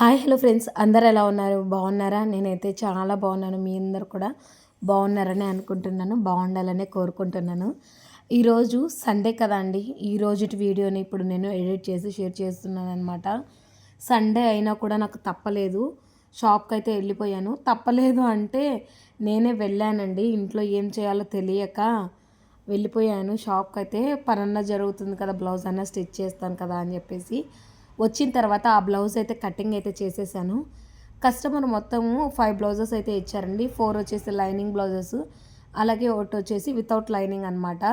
Hi hello friends. అందరు ఎలా ఉన్నారు? బాగున్నారా? నేనైతే చాలా బాగున్నాను. మీ అందరు కూడా బాగున్నారని అనుకుంటున్నాను. బాగుండాలని కోరుకుంటున్నాను. ఈరోజు సండే కదా అండి. ఈ రోజుటి వీడియోని ఇప్పుడు నేను ఎడిట్ చేసి షేర్ చేస్తున్నాను అనమాట సండే అయినా కూడా నాకు తప్పలేదు. షాప్కి అయితే వెళ్ళిపోయాను. తప్పలేదు అంటే నేనే వెళ్ళానండి. ఇంట్లో ఏం చేయాలో తెలియక వెళ్ళిపోయాను. షాప్కి అయితే పనన్నా జరుగుతుంది కదా బ్లౌజ్ అన్నా స్టిచ్ చేస్తాను కదా అని చెప్పేసి. వచ్చిన తర్వాత ఆ బ్లౌజ్ అయితే కటింగ్ అయితే చేసేసాను. కస్టమర్ మొత్తము ఫైవ్ బ్లౌజెస్ అయితే ఇచ్చారండి. ఫోర్ వచ్చేసి లైనింగ్ బ్లౌజెస్ అలాగే ఒకటి వచ్చేసి వితౌట్ లైనింగ్ అనమాట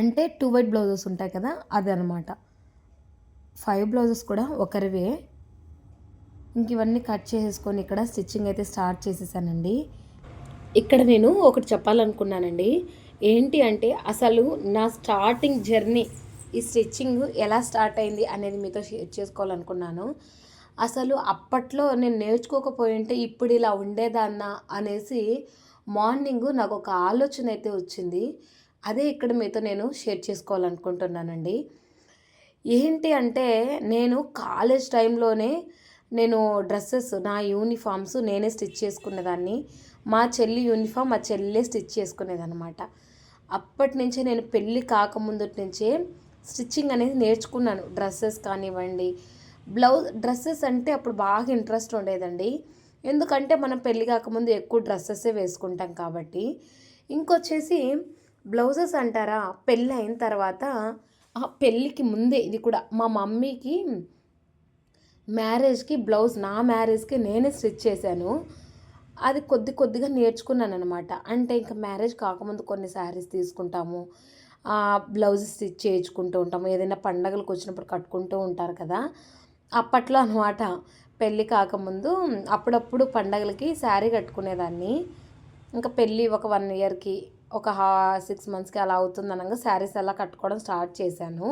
అంటే టూ వైట్ బ్లౌజెస్ ఉంటాయి కదా అది అనమాట ఫైవ్ బ్లౌజెస్ కూడా ఒకరివే. ఇంక ఇవన్నీ కట్ చేసేసుకొని ఇక్కడ స్టిచ్చింగ్ అయితే స్టార్ట్ చేసేసానండి. ఇక్కడ నేను ఒకటి చెప్పాలనుకున్నానండి. ఏంటి అంటే అసలు నా స్టార్టింగ్ జర్నీ ఈ స్టిచ్చింగ్ ఎలా స్టార్ట్ అయింది అనేది మీతో షేర్ చేసుకోవాలనుకున్నాను. అసలు అప్పట్లో నేను నేర్చుకోకపోయి ఉంటే ఇప్పుడు ఇలా ఉండేదాన్నా అనేసి మార్నింగ్ నాకు ఒక ఆలోచన అయితే వచ్చింది. అదే ఇక్కడ మీతో నేను షేర్ చేసుకోవాలనుకుంటున్నానండి. ఏంటి అంటే నేను కాలేజ్ టైంలోనే నేను డ్రెస్సెస్ నా యూనిఫామ్స్ నేనే స్టిచ్ చేసుకునేదాన్ని. మా చెల్లి యూనిఫామ్ మా చెల్లె స్టిచ్ చేసుకునేదన్నమాట. అప్పటి నుంచే నేను పెళ్ళి కాకముందు నుంచే స్టిచ్చింగ్ అనేది నేర్చుకున్నాను. డ్రెస్సెస్ కానివ్వండి బ్లౌజ్ డ్రెస్సెస్ అంటే అప్పుడు బాగా ఇంట్రెస్ట్ ఉండేదండి. ఎందుకంటే మనం పెళ్ళి కాకముందు ఎక్కువ డ్రెస్సెసే వేసుకుంటాం కాబట్టి. ఇంకొచ్చేసి బ్లౌజెస్ అంటారా? పెళ్ళి అయిన తర్వాత ఆ పెళ్ళికి ముందే ఇది కూడా మా మమ్మీకి మ్యారేజ్కి బ్లౌజ్ నా మ్యారేజ్కి నేనే స్టిచ్ చేశాను. అది కొద్ది కొద్దిగా నేర్చుకున్నాను అనమాట అంటే ఇంకా మ్యారేజ్ కాకముందు కొన్ని శారీస్ తీసుకుంటాము. బ్లౌజ్ స్టిచ్ చేయించుకుంటూ ఉంటాము. ఏదైనా పండగలకు వచ్చినప్పుడు కట్టుకుంటూ ఉంటారు కదా. అప్పట్లో అనమాట పెళ్ళి కాకముందు అప్పుడప్పుడు పండగలకి శారీ కట్టుకునేదాన్ని. ఇంకా పెళ్ళి ఒక వన్ ఇయర్కి ఒక హా సిక్స్ మంత్స్కి అలా అవుతుంది అనగా శారీస్ అలా కట్టుకోవడం స్టార్ట్ చేశాను.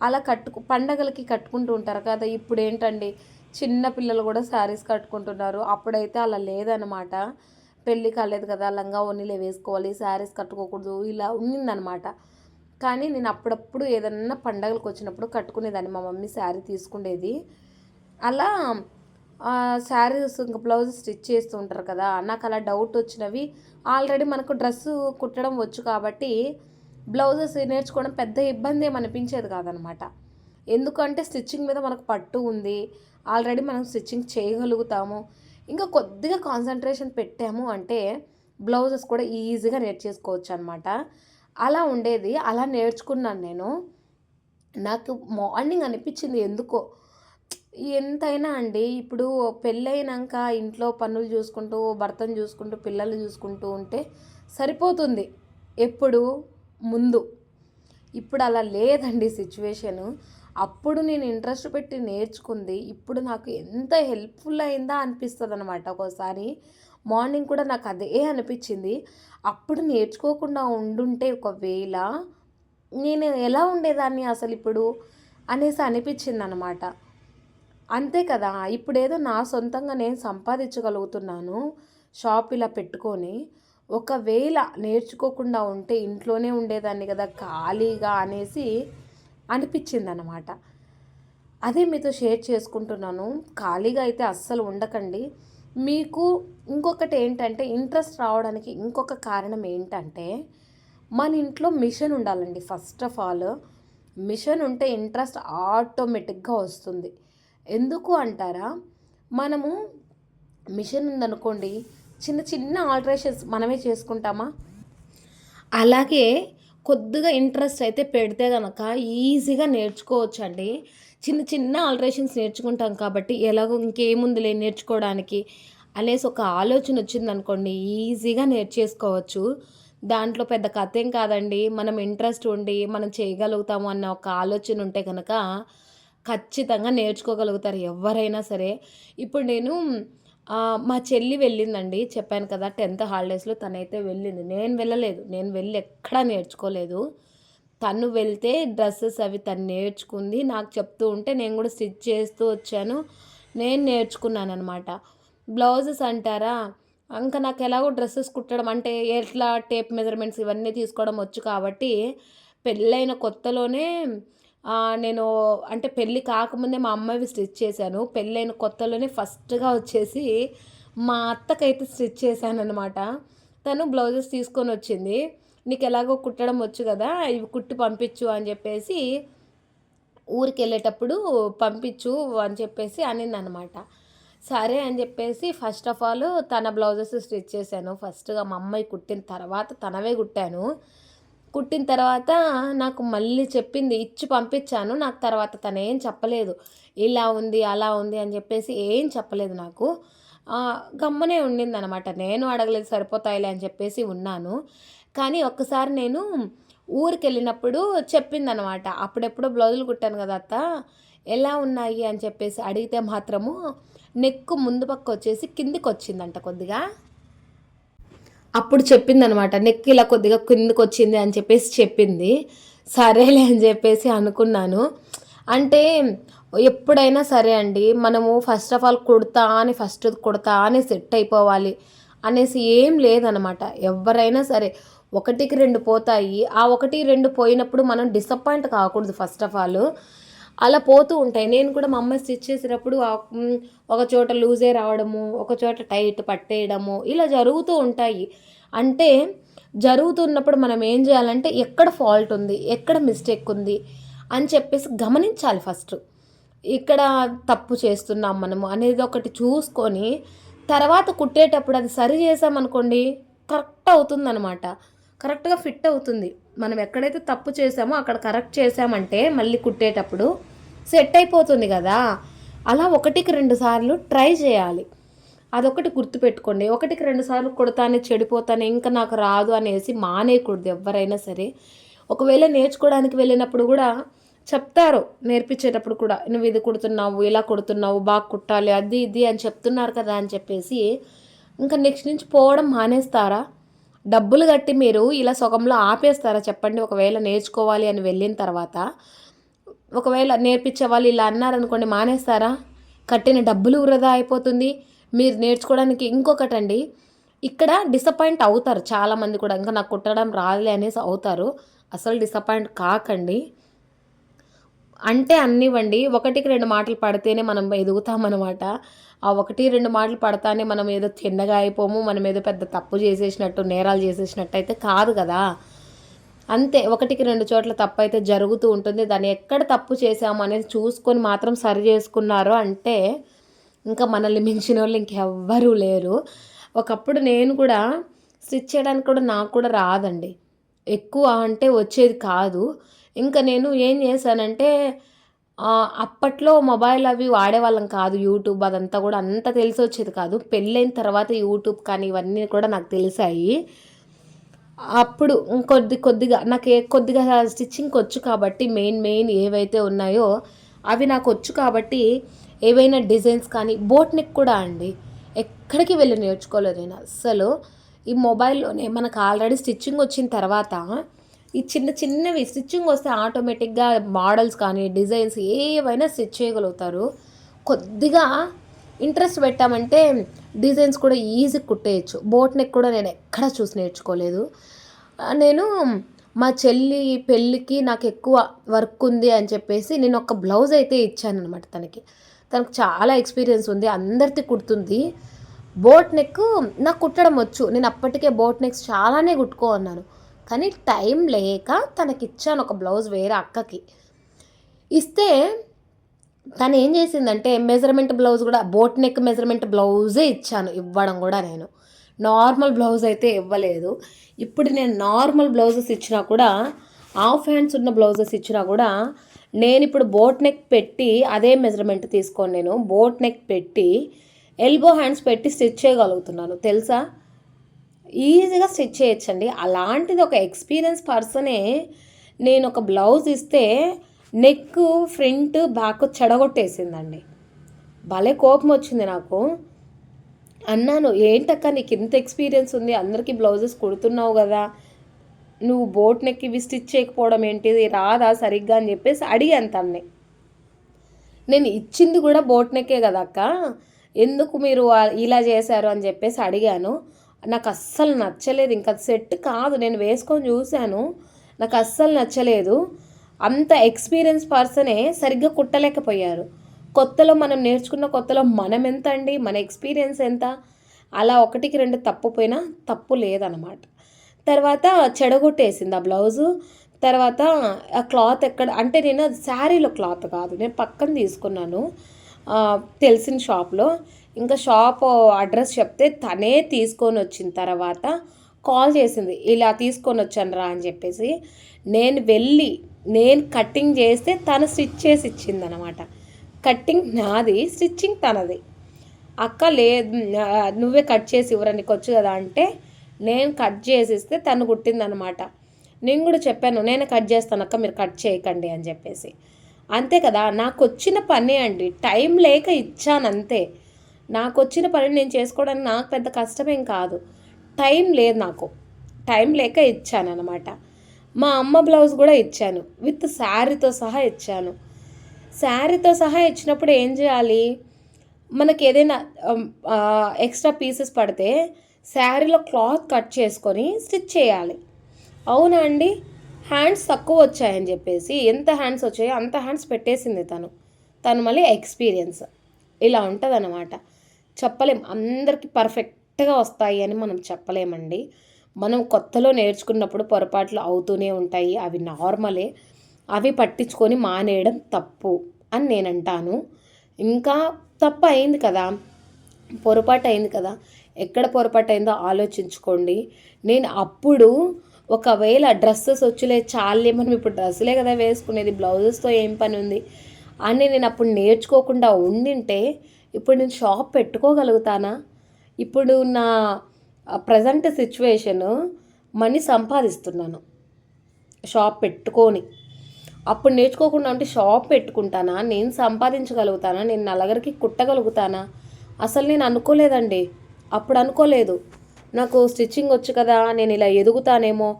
అలా కట్టుకు పండగలకి కట్టుకుంటూ ఉంటారు కదా. ఇప్పుడు ఏంటండి చిన్న పిల్లలు కూడా శారీస్ కట్టుకుంటున్నారు. అప్పుడైతే అలా లేదనమాట పెళ్ళి కాలేదు కదా లంగా ఓనీలే వేసుకోవాలి శారీస్ కట్టుకోకూడదు ఇలా ఉండిందనమాట కానీ నేను అప్పుడప్పుడు ఏదన్నా పండగలకు వచ్చినప్పుడు కట్టుకునేదాన్ని. మా మమ్మీ శారీ తీసుకునేది అలా శారీస్ ఇంకా బ్లౌజ్ స్టిచ్ చేస్తూ ఉంటారు కదా నాకు అలా డౌట్ వచ్చినవి. ఆల్రెడీ మనకు డ్రెస్సు కుట్టడం వచ్చు కాబట్టి బ్లౌజెస్ నేర్చుకోవడం పెద్ద ఇబ్బంది ఏమనిపించేది అనిపించేది కాదనమాట. ఎందుకంటే స్టిచ్చింగ్ మీద మనకు పట్టు ఉంది. ఆల్రెడీ మనం స్టిచ్చింగ్ చేయగలుగుతాము. ఇంకా కొద్దిగా కాన్సన్ట్రేషన్ పెట్టాము అంటే బ్లౌజెస్ కూడా ఈజీగా నేర్చేసుకోవచ్చు అనమాట అలా ఉండేది అలా నేర్చుకున్నాను నేను. నాకు మార్నింగ్ అనిపించింది ఎందుకో. ఎంతైనా అండి ఇప్పుడు పెళ్ళైనాక ఇంట్లో పనులు చూసుకుంటూ భర్తను చూసుకుంటూ పిల్లలు చూసుకుంటూ ఉంటే సరిపోతుంది. ఎప్పుడు? ముందు. ఇప్పుడు అలా లేదండి సిచ్యువేషను అప్పుడు నేను ఇంట్రెస్ట్ పెట్టి నేర్చుకుంది. ఇప్పుడు నాకు ఎంత హెల్ప్ఫుల్ అయిందా అనిపిస్తుంది అనమాట ఒకసారి మార్నింగ్ కూడా నాకు అదే అనిపించింది. అప్పుడు నేర్చుకోకుండా ఉండుంటే ఒకవేళ నేను ఎలా ఉండేదాన్ని అసలు ఇప్పుడు అనేసి అనిపించింది అనమాట అంతే కదా ఇప్పుడు ఏదో నా సొంతంగా నేను సంపాదించగలుగుతున్నాను షాప్ ఇలా పెట్టుకొని. ఒకవేళ నేర్చుకోకుండా ఉంటే ఇంట్లోనే ఉండేదాన్ని కదా ఖాళీగా అనేసి అనిపించింది అనమాట అదే మీతో షేర్ చేసుకుంటున్నాను. ఖాళీగా అయితే అస్సలు ఉండకండి. మీకు ఇంకొకటి ఏంటంటే ఇంట్రెస్ట్ రావడానికి ఇంకొక కారణం ఏంటంటే మన ఇంట్లో మిషన్ ఉండాలండి ఫస్ట్ ఆఫ్ ఆల్. మిషన్ ఉంటే ఇంట్రెస్ట్ ఆటోమేటిక్గా వస్తుంది. ఎందుకు అంటారా? మనము మిషన్ ఉందనుకోండి చిన్న చిన్న ఆల్టరేషన్స్ మనమే చేసుకుంటామా? అలాగే కొద్దిగా ఇంట్రెస్ట్ అయితే పెడితే కనుక ఈజీగా నేర్చుకోవచ్చు అండి చిన్న చిన్న ఆల్టరేషన్స్ నేర్చుకుంటాం కాబట్టి ఎలాగో ఇంకేముందిలే నేర్చుకోవడానికి అనేసి ఒక ఆలోచన వచ్చింది అనుకోండి ఈజీగా నేర్చేసుకోవచ్చు. దాంట్లో పెద్ద కథ ఏం కాదండి. మనం ఇంట్రెస్ట్ ఉండి మనం చేయగలుగుతాము అన్న ఒక ఆలోచన ఉంటే కనుక ఖచ్చితంగా నేర్చుకోగలుగుతారు ఎవరైనా సరే. ఇప్పుడు నేను మా చెల్లి వెళ్ళిందండి. చెప్పాను కదా టెన్త్ హాలిడేస్లో తనైతే వెళ్ళింది. నేను వెళ్ళలేదు. నేను వెళ్ళి ఎక్కడా నేర్చుకోలేదు. తను వెళ్తే డ్రెస్సెస్ అవి తను నేర్చుకుంది. నాకు చెప్తూ ఉంటే నేను కూడా స్టిచ్ చేస్తూ వచ్చాను. నేను నేర్చుకున్నాను అనమాట బ్లౌజెస్ అంటారా? ఇంకా నాకు ఎలాగో డ్రెస్సెస్ కుట్టడం అంటే ఎట్లా టేప్ మెజర్మెంట్స్ ఇవన్నీ తీసుకోవడం వచ్చు కాబట్టి పెళ్ళైన కొత్తలోనే నేను అంటే పెళ్ళి కాకముందే మా అమ్మవి స్టిచ్ చేశాను. పెళ్ళైన కొత్తలోనే ఫస్ట్గా వచ్చేసి మా అత్తకైతే స్టిచ్ చేశాను అనమాట తను బ్లౌజెస్ తీసుకొని వచ్చింది. నీకు ఎలాగో కుట్టడం వచ్చు కదా ఇవి కుట్టి పంపించు అని చెప్పేసి ఊరికి వెళ్ళేటప్పుడు పంపించు అని చెప్పేసి అనిందనమాట సరే అని చెప్పేసి ఫస్ట్ ఆఫ్ ఆల్ తన బ్లౌజెస్ స్టిచ్ చేశాను. ఫస్ట్గా మా అమ్మాయి కుట్టిన తర్వాత తనవే కుట్టాను. కుట్టిన తర్వాత నాకు మళ్ళీ చెప్పింది ఇచ్చి పంపించాను నాకు తర్వాత తను ఏం చెప్పలేదు. ఇలా ఉంది అలా ఉంది అని చెప్పేసి ఏం చెప్పలేదు నాకు. గమ్మనే ఉండింది అనమాట నేను అడగలేదు సరిపోతాయిలే అని చెప్పేసి ఉన్నాను. కానీ ఒక్కసారి నేను ఊరికి వెళ్ళినప్పుడు చెప్పిందనమాట అప్పుడెప్పుడు బ్లౌజులు కుట్టాను కదా అత్త ఎలా ఉన్నాయి అని చెప్పేసి అడిగితే మాత్రము నెక్కు ముందు పక్క వచ్చేసి కిందికి వచ్చిందంట కొద్దిగా. అప్పుడు చెప్పిందనమాట నెక్ ఇలా కొద్దిగా కిందకు వచ్చింది అని చెప్పేసి చెప్పింది. సరేలే అని చెప్పేసి అనుకున్నాను. అంటే ఎప్పుడైనా సరే అండి మనము ఫస్ట్ ఆఫ్ ఆల్ కుడతా అని ఫస్ట్ కుడతా అని సెట్ అయిపోవాలి అనేసి ఏం లేదనమాట. ఎవరైనా సరే ఒకటికి రెండు పోతాయి. ఆ ఒకటి రెండు పోయినప్పుడు మనం డిసప్పాయింట్ కాకూడదు ఫస్ట్ ఆఫ్ ఆల్ అలా పోతూ ఉంటాయి. నేను కూడా మా అమ్మ స్టిచ్ చేసేటప్పుడు ఒక చోట లూజే రావడము ఒక చోట టైట్ పట్టేయడము ఇలా జరుగుతూ ఉంటాయి. అంటే జరుగుతున్నప్పుడు మనం ఏం చేయాలంటే ఎక్కడ ఫాల్ట్ ఉంది ఎక్కడ మిస్టేక్ ఉంది అని చెప్పేసి గమనించాలి ఫస్ట్ ఇక్కడ తప్పు చేస్తున్నాం మనము అనేది ఒకటి చూసుకొని తర్వాత కుట్టేటప్పుడు అది సరి చేసామనుకోండి కరెక్ట్ అవుతుందన్నమాట. కరెక్ట్గా ఫిట్ అవుతుంది. మనం ఎక్కడైతే తప్పు చేసామో అక్కడ కరెక్ట్ చేసామంటే మళ్ళీ కుట్టేటప్పుడు సెట్ అయిపోతుంది కదా. అలా ఒకటికి రెండు సార్లు ట్రై చేయాలి. అదొకటి గుర్తుపెట్టుకోండి. ఒకటికి రెండు సార్లు కుడతానే చెడిపోతానే ఇంకా నాకు రాదు అనేసి మానేయకూడదు ఎవరైనా సరే. ఒకవేళ నేర్చుకోవడానికి వెళ్ళినప్పుడు కూడా చెప్తారు. నేర్పించేటప్పుడు కూడా నువ్వు ఇది కుడుతున్నావు ఇలా కుడుతున్నావు బాగా కుట్టాలి అది ఇది అని చెప్తున్నారు కదా అని చెప్పేసి ఇంకా నెక్స్ట్ నుంచి పోవడం మానేస్తారా? డబ్బులు కట్టి మీరు ఇలా సగంలో ఆపేస్తారా చెప్పండి ఒకవేళ నేర్చుకోవాలి అని వెళ్ళిన తర్వాత? ఒకవేళ నేర్పించే వాళ్ళు ఇలా అన్నారనుకోండి మానేస్తారా? కట్టిన డబ్బులు వృధా అయిపోతుంది. మీరు నేర్చుకోవడానికి ఇంకొకటండి ఇక్కడ డిసప్పాయింట్ అవుతారు చాలామంది కూడా. ఇంకా నాకు కుట్టడం రాదులే అనేసి అవుతారు. అసలు డిసప్పాయింట్ కాకండి. అంటే అన్నివ్వండి ఒకటికి రెండు మాటలు పడితేనే మనం ఎదుగుతామన్నమాట. ఆ ఒకటి రెండు మాటలు పడతానే మనం ఏదో చిన్నగా అయిపోము మనం ఏదో పెద్ద తప్పు చేసేసినట్టు నేరాలు చేసేసినట్టు అయితే కాదు కదా. అంతే ఒకటికి రెండు చోట్ల తప్పు అయితే జరుగుతూ ఉంటుంది. దాన్ని ఎక్కడ తప్పు చేసాము అనేది చూసుకొని మాత్రం సరి చేసుకున్నారు అంటే ఇంకా మనల్ని మించిన వాళ్ళు ఇంకెవ్వరూ లేరు. ఒకప్పుడు నేను కూడా స్టిచ్ చేయడానికి కూడా నాకు కూడా రాదండి. ఎక్కువ అంటే వచ్చేది కాదు. ఇంకా నేను ఏం చేశానంటే అప్పట్లో మొబైల్ అవి వాడేవాళ్ళం కాదు యూట్యూబ్ అదంతా కూడా అంత తెలిసి వచ్చేది కాదు. పెళ్ళైన తర్వాత యూట్యూబ్ కానీ ఇవన్నీ కూడా నాకు తెలిసాయి. అప్పుడు కొద్ది కొద్దిగా నాకు ఏ కొద్దిగా స్టిచ్చింగ్ వచ్చు కాబట్టి మెయిన్ మెయిన్ ఏవైతే ఉన్నాయో అవి నాకు వచ్చు కాబట్టి ఏవైనా డిజైన్స్ కానీ బోట్ నెక్ కూడా అండి. ఎక్కడికి వెళ్ళి నేర్చుకోలేదు నేను అస్సలు. ఈ మొబైల్లోనే మనకు ఆల్రెడీ స్టిచ్చింగ్ వచ్చిన తర్వాత ఈ చిన్న చిన్నవి స్టిచ్చింగ్ వస్తే ఆటోమేటిక్గా మోడల్స్ కానీ డిజైన్స్ ఏవైనా స్టిచ్ చేయగలుగుతారు. కొద్దిగా ఇంట్రెస్ట్ పెట్టామంటే డిజైన్స్ కూడా ఈజీ కుట్టేయచ్చు. బోట్ నెక్ కూడా నేను ఎక్కడ చూసి నేర్చుకోలేదు. నేను మా చెల్లి పెళ్ళికి నాకు ఎక్కువ వర్క్ ఉంది అని చెప్పేసి నేను ఒక బ్లౌజ్ అయితే ఇచ్చాను అనమాట తనకి. తనకు చాలా ఎక్స్పీరియన్స్ ఉంది అందరిది కుడుతుంది. బోట్ నెక్ నాకు కుట్టడం వచ్చు. నేను అప్పటికే బోట్ నెక్స్ చాలానే కుట్టుకో అన్నాను. కానీ టైం లేక తనకిచ్చాను ఒక బ్లౌజ్ వేరే అక్కకి. ఇస్తే తను ఏం చేసిందంటే మెజర్మెంట్ బ్లౌజ్ కూడా బోట్ నెక్ మెజర్మెంట్ బ్లౌజే ఇచ్చాను ఇవ్వడం కూడా నేను. నార్మల్ బ్లౌజ్ అయితే ఇవ్వలేదు. ఇప్పుడు నేను నార్మల్ బ్లౌజెస్ ఇచ్చినా కూడా హాఫ్ హ్యాండ్స్ ఉన్న బ్లౌజెస్ ఇచ్చినా కూడా నేను ఇప్పుడు బోట్ నెక్ పెట్టి అదే మెజర్మెంట్ తీసుకొని నేను. బోట్ నెక్ పెట్టి ఎల్బో హ్యాండ్స్ పెట్టి స్టిచ్ చేయగలుగుతున్నాను. తెలుసా? ఈజీగా స్టిచ్ చేయొచ్చండి. అలాంటిది ఒక ఎక్స్పీరియన్స్ పర్సనే నేను ఒక బ్లౌజ్ ఇస్తే నెక్ ఫ్రంట్ బ్యాక్ చెడగొట్టేసిందండి. భలే కోపం వచ్చింది నాకు. అన్నాను ఏంటక్క నీకు ఇంత ఎక్స్పీరియన్స్ ఉంది? అందరికీ బ్లౌజెస్ కుడుతున్నావు కదా. నువ్వు బోట్ నెక్ ఇవి స్టిచ్ చేయకపోవడం ఏంటిది? రాదా సరిగ్గా? అని చెప్పేసి అడిగాను తన్ని. నేను ఇచ్చింది కూడా బోట్ నెక్కే కదా అక్క ఎందుకు మీరు ఇలా చేశారు? అని చెప్పేసి అడిగాను. నాకు అస్సలు నచ్చలేదు. ఇంకా సెట్ కాదు. నేను వేసుకొని చూశాను. నాకు అస్సలు నచ్చలేదు. అంత ఎక్స్పీరియన్స్ పర్సనే సరిగ్గా కుట్టలేకపోయారు. కొత్తలో మనం నేర్చుకున్న కొత్తలో మనం ఎంత అండి మన ఎక్స్పీరియన్స్ ఎంత? అలా ఒకటికి రెండు తప్పుపోయినా తప్పు లేదనమాట. తర్వాత చెడగొట్టేసింది ఆ బ్లౌజు. తర్వాత ఆ క్లాత్ ఎక్కడ అంటే నేను శారీలో క్లాత్ కాదు. నేను పక్కన తీసుకున్నాను. తెలిసిన షాప్లో. ఇంకా షాప్ అడ్రస్ చెప్తే తనే తీసుకొని వచ్చిన తర్వాత కాల్ చేసింది ఇలా తీసుకొని వచ్చాను రా అని చెప్పేసి. నేను వెళ్ళి నేను కటింగ్ చేస్తే తను స్టిచ్ చేసి ఇచ్చింది అనమాట కటింగ్ నాది స్టిచ్చింగ్ తనది. అక్క లేదు నువ్వే కట్ చేసి ఇవ్వరానికి వచ్చు కదా అంటే నేను కట్ చేసిస్తే తను తను కుట్టిందనమాట నేను కూడా చెప్పాను నేను కట్ చేస్తాను అక్క మీరు కట్ చేయకండి అని చెప్పేసి. అంతే కదా నాకు వచ్చిన పని అండి. టైం లేక ఇచ్చాను అంతే. నాకు వచ్చిన పని నేను చేసుకోవడానికి నాకు పెద్ద కష్టమేం కాదు. టైం లేదు నాకు. టైం లేక ఇచ్చాను అనమాట మా అమ్మ బ్లౌజ్ కూడా ఇచ్చాను. విత్ శారీతో సహా ఇచ్చాను. శారీతో సహా ఇచ్చినప్పుడు ఏం చేయాలి? మనకి ఏదైనా ఎక్స్ట్రా పీసెస్ పడితే శారీలో క్లాత్ కట్ చేసుకొని స్టిచ్ చేయాలి. అవునా అండి? హ్యాండ్స్ తక్కువ వచ్చాయని చెప్పేసి ఎంత హ్యాండ్స్ వచ్చాయో అంత హ్యాండ్స్ పెట్టేసింది తను. తను మళ్ళీ ఎక్స్పీరియన్స్. ఇలా ఉంటుంది అనమాట చెప్పలేం. అందరికీ పర్ఫెక్ట్గా వస్తాయి అని మనం చెప్పలేమండి. మనం కొత్తలో నేర్చుకున్నప్పుడు పొరపాట్లు అవుతూనే ఉంటాయి. అవి నార్మలే. అవి పట్టించుకొని మానేయడం తప్పు అని నేను అంటాను ఇంకా తప్పు అయింది కదా. పొరపాటు అయింది కదా. ఎక్కడ పొరపాటు అయిందో ఆలోచించుకోండి. నేను అప్పుడు ఒకవేళ డ్రెస్సెస్ వచ్చులే చాలే మనం ఇప్పుడు డ్రెస్సులే కదా వేసుకునేది బ్లౌజెస్తో ఏం పని ఉంది అని నేను అప్పుడు నేర్చుకోకుండా ఉండింటే ఇప్పుడు నేను షాప్ పెట్టుకోగలుగుతానా? ఇప్పుడు నా ప్రజెంట్ సిచ్యువేషను మనీ సంపాదిస్తున్నాను. షాప్ పెట్టుకొని. అప్పుడు నేర్చుకోకుండా ఉంటే షాప్ పెట్టుకుంటానా? నేను సంపాదించగలుగుతానా? నేను నలుగురికి కుట్టగలుగుతానా? అసలు నేను అనుకోలేదండి. అప్పుడు అనుకోలేదు. నాకు స్టిచ్చింగ్ వచ్చు కదా నేను ఇలా ఎదుగుతానేమో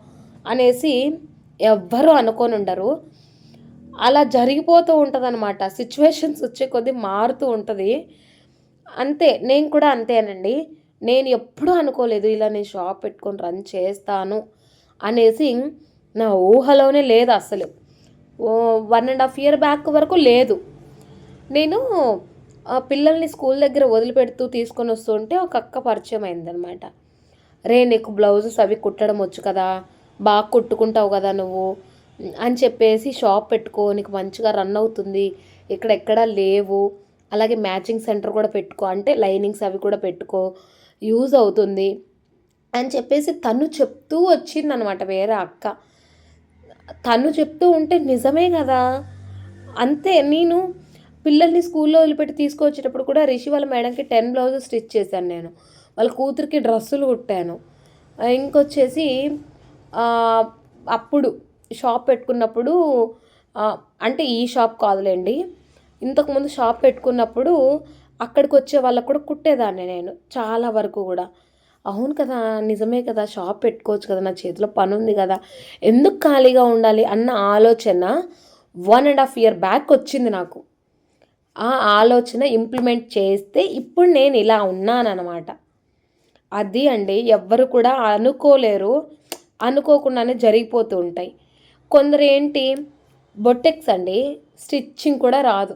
అనేసి ఎవ్వరూ అనుకొని ఉండరు. అలా జరిగిపోతూ ఉంటుంది అనమాట సిచ్యువేషన్స్ వచ్చే కొద్దీ మారుతూ ఉంటుంది. అంతే నేను కూడా అంతేనండి. నేను ఎప్పుడూ అనుకోలేదు ఇలా నేను షాప్ పెట్టుకొని రన్ చేస్తాను అనేసి నా ఊహలోనే లేదు అసలు. One and half year back వరకు లేదు. నేను పిల్లల్ని స్కూల్ దగ్గర వదిలిపెడుతూ తీసుకొని వస్తుంటే ఒక అక్క పరిచయం అయిందనమాట. రే నీకు బ్లౌజెస్ అవి కుట్టడం వచ్చు కదా బాగా కుట్టుకుంటావు కదా నువ్వు అని చెప్పేసి షాప్ పెట్టుకో నీకు మంచిగా రన్ అవుతుంది ఇక్కడెక్కడా లేవు అలాగే మ్యాచింగ్ సెంటర్ కూడా పెట్టుకో అంటే లైనింగ్స్ అవి కూడా పెట్టుకో యూజ్ అవుతుంది. అని చెప్పేసి తను చెప్తూ వచ్చిందనమాట వేరే అక్క. తను చెప్తూ ఉంటే నిజమే కదా? అంతే నేను పిల్లల్ని స్కూల్లో వదిలిపెట్టి తీసుకొచ్చేటప్పుడు కూడా రిషి వాళ్ళ మేడంకి టెన్ బ్లౌజెస్ స్టిచ్ చేశాను నేను. వాళ్ళ కూతురికి డ్రెస్సులు కుట్టాను. ఇంకొచ్చేసి అప్పుడు షాప్ పెట్టుకున్నప్పుడు అంటే ఈ షాప్ కాదులేండి ఇంతకుముందు షాప్ పెట్టుకున్నప్పుడు అక్కడికి వచ్చే వాళ్ళకు కూడా కుట్టేదాన్ని నేను చాలా వరకు కూడా. అవును కదా నిజమే కదా షాప్ పెట్టుకోవచ్చు కదా నా చేతిలో పని ఉంది కదా ఎందుకు ఖాళీగా ఉండాలి అన్న ఆలోచన one and half year back వచ్చింది నాకు. ఆ ఆలోచన ఇంప్లిమెంట్ చేస్తే ఇప్పుడు నేను ఇలా ఉన్నానన్నమాట. అది అండి ఎవ్వరు కూడా అనుకోలేరు అనుకోకుండానే జరిగిపోతూ ఉంటాయి. కొందరు ఏంటి బొటెక్స్ అండి స్టిచ్చింగ్ కూడా రాదు.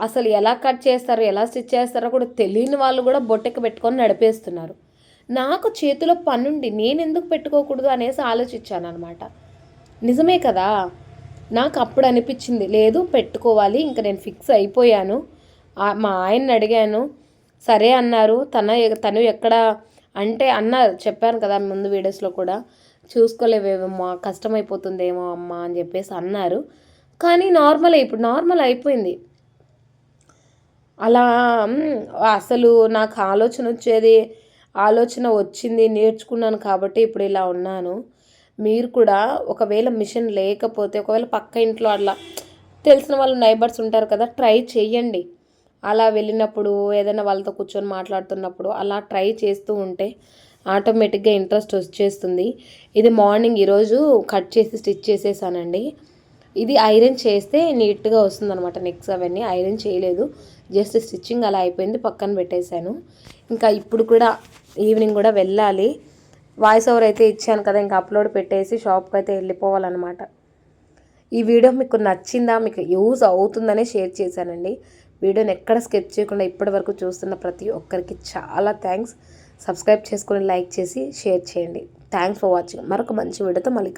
అసలు ఎలా కట్ చేస్తారో ఎలా స్టిచ్ చేస్తారో కూడా తెలియని వాళ్ళు కూడా బొట్టెక్క పెట్టుకొని నడిపేస్తున్నారు. నాకు చేతిలో పనుండి నేను ఎందుకు పెట్టుకోకూడదు అనేసి ఆలోచించాను అనమాట నిజమే కదా? నాకు అప్పుడు అనిపించింది లేదు పెట్టుకోవాలి ఇంకా నేను ఫిక్స్ అయిపోయాను. మా ఆయన్ని అడిగాను సరే అన్నారు. తన తను ఎక్కడ అంటే అన్నారు చెప్పాను కదా ముందు వీడియోస్లో కూడా. చూసుకోలేవేమో కష్టమైపోతుందేమో అమ్మ అని చెప్పేసి అన్నారు. కానీ నార్మల్ ఇప్పుడు నార్మల్ అయిపోయింది. అలా అసలు నాకు ఆలోచన వచ్చేది ఆలోచన వచ్చింది నేర్చుకున్నాను కాబట్టి ఇప్పుడు ఇలా ఉన్నాను. మీరు కూడా ఒకవేళ మిషన్ లేకపోతే ఒకవేళ పక్క ఇంట్లో అట్లా తెలిసిన వాళ్ళు నైబర్స్ ఉంటారు కదా ట్రై చేయండి అలా వెళ్ళినప్పుడు ఏదైనా వాళ్ళతో కూర్చొని మాట్లాడుతున్నప్పుడు అలా ట్రై చేస్తూ ఉంటే ఆటోమేటిక్గా ఇంట్రెస్ట్ వచ్చేస్తుంది. ఇది మార్నింగ్ ఈరోజు కట్ చేసి స్టిచ్ చేసేసానండి. ఇది ఐరన్ చేస్తే నీట్గా వస్తుంది అనమాట నెక్స్ అవన్నీ. ఐరన్ చేయలేదు. జస్ట్ స్టిచ్చింగ్ అలా అయిపోయింది. పక్కన పెట్టేశాను. ఇంకా ఇప్పుడు కూడా ఈవినింగ్ కూడా వెళ్ళాలి. వాయిస్ ఓవర్ అయితే ఇచ్చాను కదా ఇంకా అప్లోడ్ పెట్టేసి షాప్కి అయితే వెళ్ళిపోవాలన్నమాట. ఈ వీడియో మీకు నచ్చిందా మీకు యూజ్ అవుతుందనే షేర్ చేశానండి. వీడియోని ఎక్కడ స్కెచ్ చేయకుండా ఇప్పటి వరకు చూస్తున్న ప్రతి ఒక్కరికి చాలా థ్యాంక్స్. సబ్స్క్రైబ్ చేసుకొని లైక్ చేసి షేర్ చేయండి. Thanks for watching. మరొక మంచి వీడియోతో మళ్ళీ